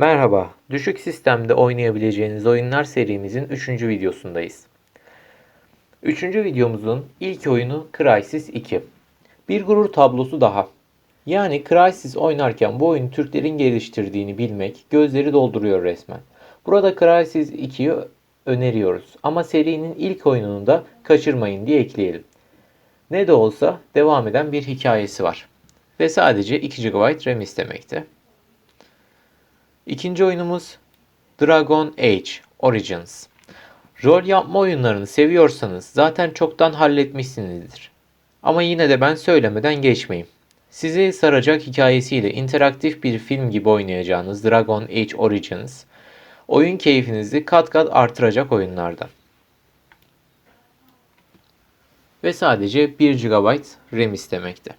Merhaba, düşük sistemde oynayabileceğiniz oyunlar serimizin 3. videosundayız. 3. videomuzun ilk oyunu Crysis 2. Bir gurur tablosu daha. Yani Crysis oynarken bu oyunu Türklerin geliştirdiğini bilmek gözleri dolduruyor resmen. Burada Crysis 2'yi öneriyoruz ama serinin ilk oyununu da kaçırmayın diye ekleyelim. Ne de olsa devam eden bir hikayesi var. Ve sadece 2 GB RAM istemekte. İkinci oyunumuz Dragon Age Origins. Rol yapma oyunlarını seviyorsanız zaten çoktan halletmişsinizdir. Ama yine de ben söylemeden geçmeyeyim. Sizi saracak hikayesiyle interaktif bir film gibi oynayacağınız Dragon Age Origins, oyun keyfinizi kat kat artıracak oyunlardan. Ve sadece 1 GB RAM istemekte.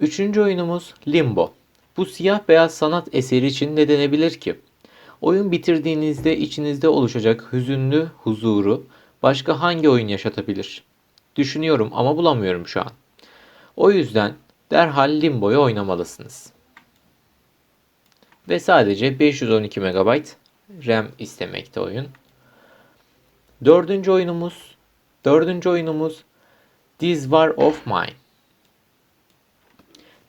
Üçüncü oyunumuz Limbo. Bu siyah beyaz sanat eseri için ne denebilir ki? Oyun bitirdiğinizde içinizde oluşacak hüzünlü huzuru başka hangi oyun yaşatabilir? Düşünüyorum ama bulamıyorum şu an. O yüzden derhal Limbo'yu oynamalısınız. Ve sadece 512 MB RAM istemekte oyun. Dördüncü oyunumuz, dördüncü oyunumuz This War of Mine.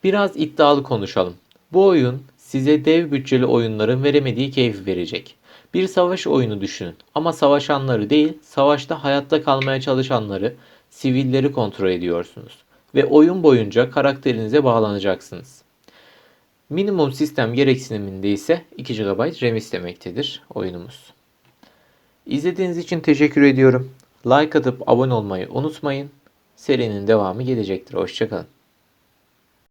Biraz iddialı konuşalım. Bu oyun size dev bütçeli oyunların veremediği keyfi verecek. Bir savaş oyunu düşünün ama savaşanları değil, savaşta hayatta kalmaya çalışanları, sivilleri kontrol ediyorsunuz. Ve oyun boyunca karakterinize bağlanacaksınız. Minimum sistem gereksiniminde ise 2 GB RAM istemektedir oyunumuz. İzlediğiniz için teşekkür ediyorum. Like atıp abone olmayı unutmayın. Serinin devamı gelecektir. Hoşçakalın.